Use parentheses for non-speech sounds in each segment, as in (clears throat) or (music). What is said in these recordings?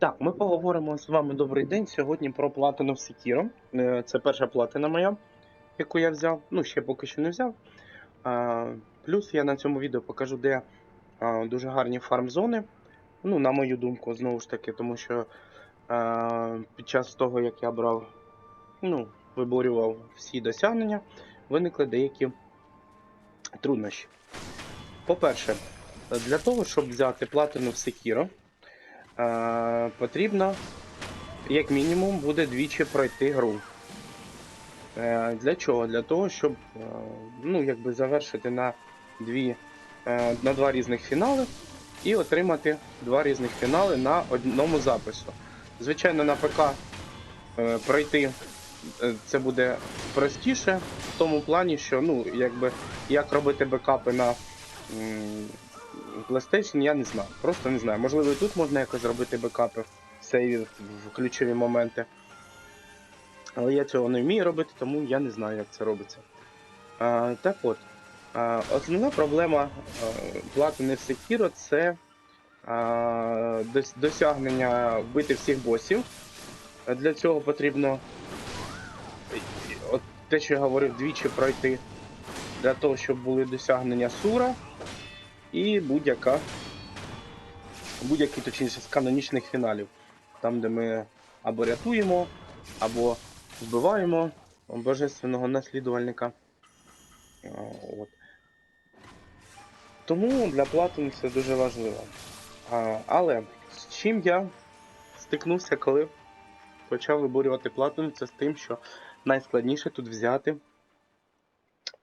Так, ми поговоримо з вами добрий день сьогодні про платину в Sekiro. Е, Це перша платина моя, яку я взяв. Ну, ще поки що не взяв. Плюс я на цьому відео покажу, де дуже гарні фарм-зони. Ну, на мою думку, знову ж таки, тому що під час того, як я брав, ну, виборював всі досягнення, виникли деякі труднощі. По-перше, для того, щоб взяти платину в Sekiro, е, потрібно, як мінімум, буде двічі пройти гру. Е, для чого? Для того, щоб е, ну, якби завершити на, дві, е, на два різних фінали і отримати два різних фінали на одному запису. Звичайно, на ПК е, пройти е, це буде простіше в тому плані, що ну, якби, як робити бекапи на PlayStation, я не знаю. Просто не знаю. Можливо, і тут можна якось зробити бекапи в сейві в ключові моменти. Але я цього не вмію робити, тому я не знаю, як це робиться. А, так от, а, основна проблема платини в Sekiro це а, дос- досягнення вбити всіх босів. Для цього потрібно от те, що я говорив, двічі пройти. Для того, щоб були досягнення Сура і будь-яка будь-які точніше з канонічних фіналів. Там, де ми або рятуємо, або вбиваємо божественного наслідувальника. От. Тому для платини це дуже важливо. А, але з чим я стикнувся, коли почав виборювати платину, це з тим, що найскладніше тут взяти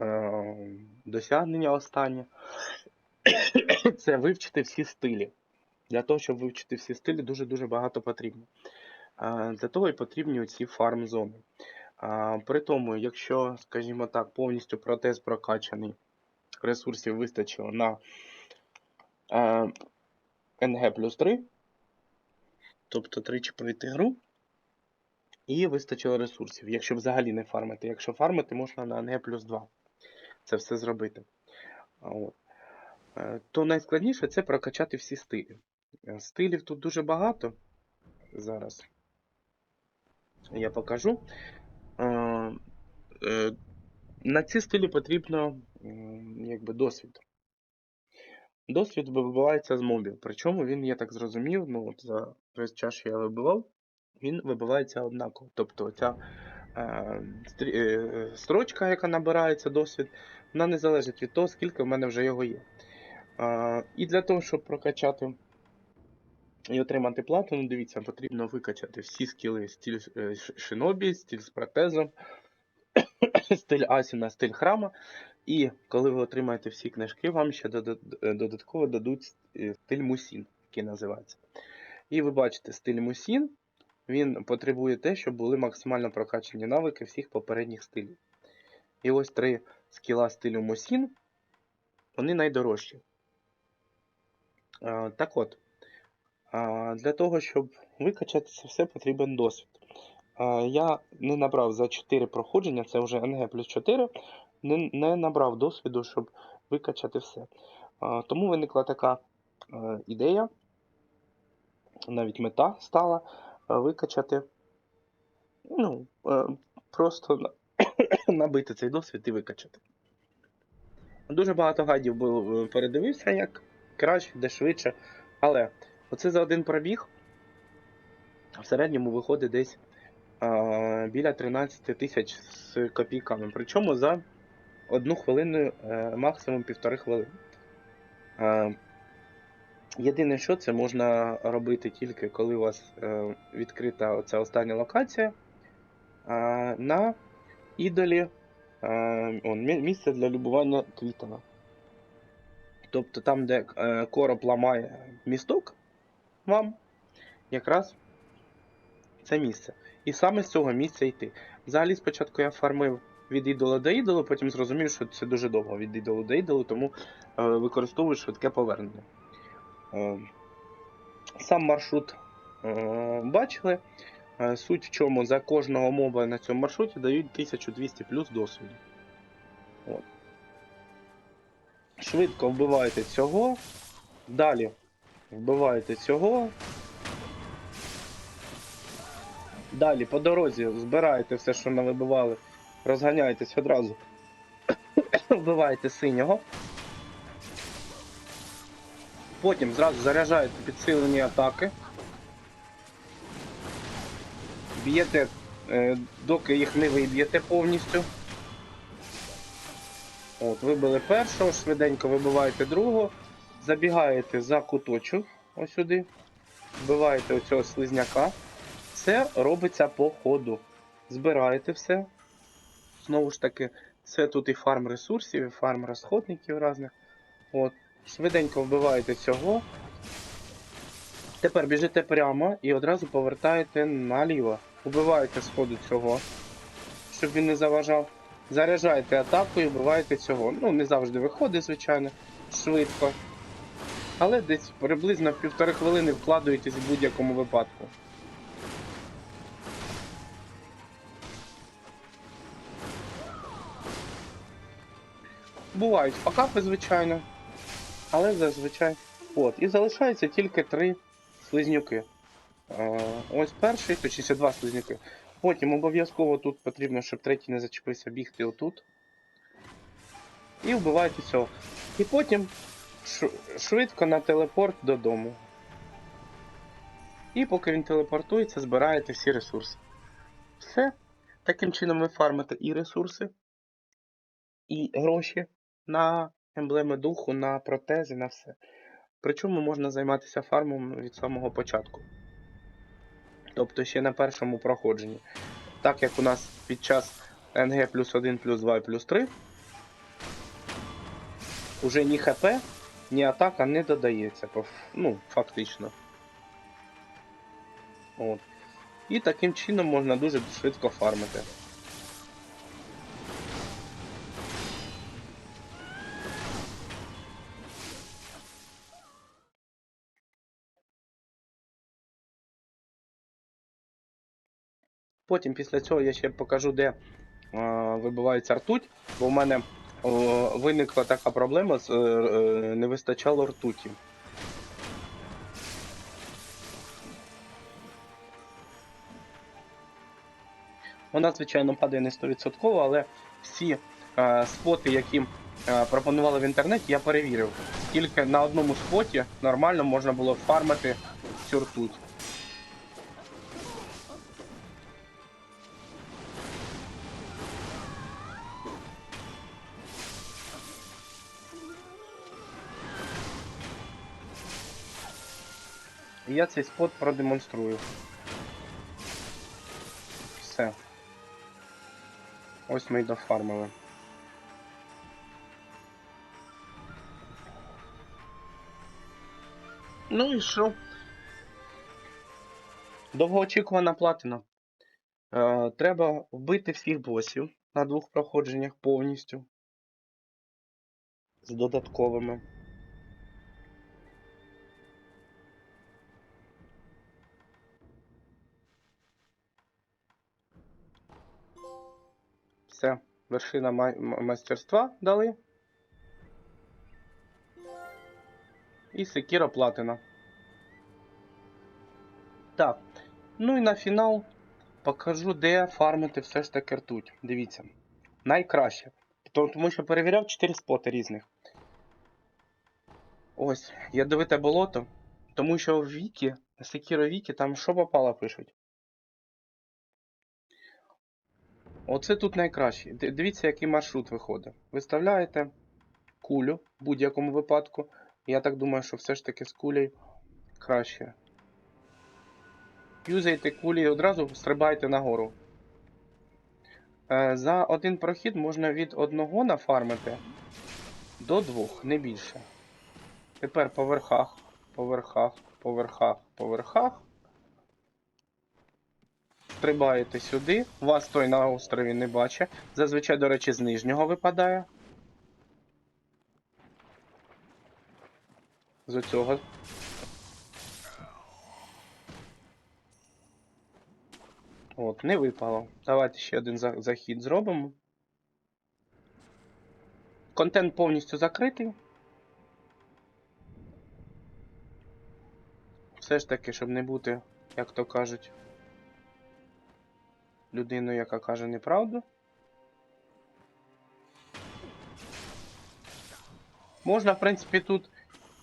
е, досягнення останнє. (coughs) це вивчити всі стилі. Для того, щоб вивчити всі стилі, дуже-дуже багато потрібно. Для того і потрібні оці фарм-зони. При тому, якщо, скажімо так, повністю протез прокачаний, ресурсів вистачило на NG плюс 3, тобто тричі пройти гру, і вистачило ресурсів, якщо взагалі не фармити. Якщо фармити, можна на NG плюс 2 це все зробити. От. Е, То найскладніше це прокачати всі стилі. Е, Стилів тут дуже багато. Зараз я покажу. Е, На ці стилі потрібно якби, досвід. Досвід вибивається з мобів. Причому він, я так зрозумів, ну от за весь час, що я вибивав, він вибивається однаково. Тобто ця е, строчка, яка набирається досвід, вона не залежить від того, скільки в мене вже його є. І для того, щоб прокачати і отримати платину, дивіться, потрібно викачати всі скіли стиль е, шинобі, стиль з протезом, (coughs) стиль Асіна, стиль храма. І коли ви отримаєте всі книжки, вам ще е, додатково дадуть стиль Мусін, який називається. І ви бачите, стиль Мусін, він потребує те, щоб були максимально прокачані навики всіх попередніх стилів. І ось три скіла стилю Мусін, вони найдорожчі. Е, Так от, е, для того, щоб викачати це все, потрібен досвід. Е, Я не набрав за 4 проходження, це вже НГ плюс 4, не, не набрав досвіду, щоб викачати все. Тому виникла така ідея, навіть мета стала викачати, ну, просто (coughs) набити цей досвід і викачати. Дуже багато гайдів було, передивився, як краще, де швидше. Але оце за один пробіг в середньому виходить десь а, біля 13 тисяч з копійками. Причому за одну хвилину, е, максимум півтори хвилини. Е, Єдине, що це можна робити тільки коли у вас е, відкрита оця остання локація е, на ідолі е, місце для любування квітами. Тобто там, де е, короб ламає місток, вам якраз це місце. І саме з цього місця йти. Взагалі, спочатку я фармив від ідола до ідолу, потім зрозумів, що це дуже довго від ідолу до ідолу, тому е, використовую швидке повернення. Е, сам маршрут бачили. Суть в чому за кожного моба на цьому маршруті дають 1200 плюс досвіду. Швидко вбиваєте цього. Далі вбиваєте цього. Далі по дорозі збираєте все, що навибивали, розганяєтесь одразу. (coughs) Вбиваєте синього. Потім зразу заряджаєте підсилені атаки. Б'єте, е, доки їх не виб'єте повністю. От, вибили першого, швиденько вибиваєте другого, забігаєте за куточок ось сюди, вбиваєте оцього слизняка. Це робиться по ходу. Збираєте все. Знову ж таки, це тут і фарм ресурсів, і фарм розходників різних. От. Швиденько вбиваєте цього. Тепер біжите прямо і одразу повертаєте наліво. Убиваєте з ходу цього, щоб він не заважав. Заряджаєте атаку і вбиваєте цього. Ну, не завжди виходить, звичайно, швидко. Але десь приблизно півтори хвилини вкладуєтесь в будь-якому випадку. Бувають факапи, звичайно. Але зазвичай. От. І залишається тільки три слизнюки. Е, ось перший, точніше два слизнюки. Потім обов'язково тут потрібно, щоб третій не зачепився, бігти отут. І вбиваєте цього. І потім швидко на телепорт додому. І поки він телепортується, збираєте всі ресурси. Все. Таким чином ви фармите і ресурси, і гроші на емблеми духу, на протези, на все. Причому можна займатися фармом від самого початку. Тобто ще на першому проходженні. Так як у нас під час НГ плюс 1, плюс 2 і плюс 3, уже ні ХП, ні атака не додається. Ну, фактично. От. І таким чином можна дуже швидко фармити. Потім після цього я ще покажу, де е, вибивається ртуть, бо в мене о, виникла така проблема, з, е, е, не вистачало ртуті. Вона, звичайно, падає не 100%, але всі е, споти, які е, пропонували в інтернеті, я перевірив. Тільки на одному споті нормально можна було фармити цю ртуть. Я цей спот продемонструю. Все. Ось ми й дофармили. Ну і що? Довгоочікувана платина. Е, треба вбити всіх босів на двох проходженнях повністю. З додатковими. Вершина май- майстерства дали. І секіра платина. Так. Ну і на фінал покажу, де фармити все ж таки ртуть. Дивіться. Найкраще. Тому що перевіряв 4 споти різних. Ось, ядовите болото. Тому що в Вікі, Секіро Вікі, там що попало пишуть. Оце тут найкраще. Дивіться, який маршрут виходить. Виставляєте кулю в будь-якому випадку. Я так думаю, що все ж таки з кулею краще. Юзаєте кулі і одразу стрибаєте нагору. Е, За один прохід можна від одного нафармити до двох, не більше. Тепер по верхах, по верхах, по верхах, по верхах. Стрибаєте сюди, вас той на острові не бачить. Зазвичай, до речі, з нижнього випадає. З оцього. От, не випало. Давайте ще один за- захід зробимо. Контент повністю закритий. Все ж таки, щоб не бути, як то кажуть, людиною, яка каже неправду. Можна, в принципі, тут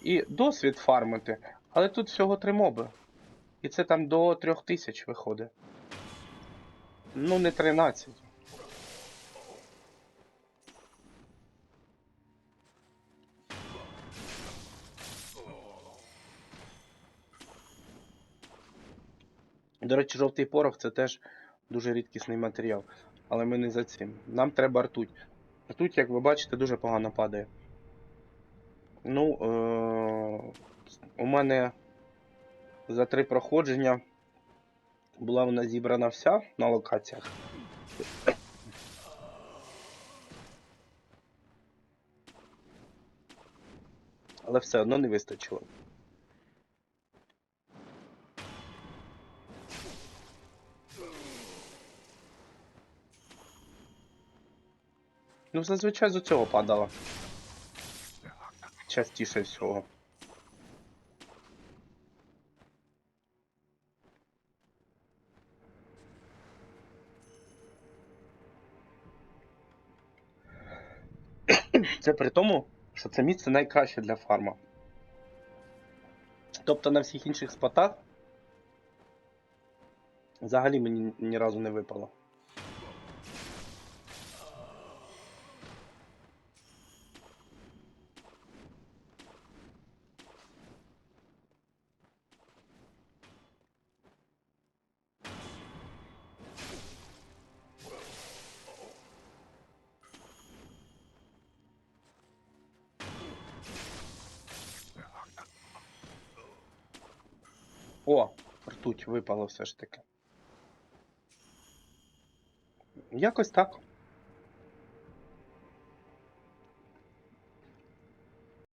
і досвід фармити, але тут всього три моби. І це там до 3000 виходить. Ну, не 13. До речі, жовтий порох це теж дуже рідкісний матеріал. Але ми не за цим. Нам треба ртуть. Ртуть, як ви бачите, дуже погано падає. Ну, е- у мене за три проходження була вона зібрана вся на локаціях. Але все одно не вистачило. Ну, зазвичай з цього падало. Частіше всього. (clears throat) Це при тому, що це місце найкраще для фарма. Тобто на всіх інших спотах взагалі мені ні разу не випало. О, ртуть випало все ж таки. Якось так.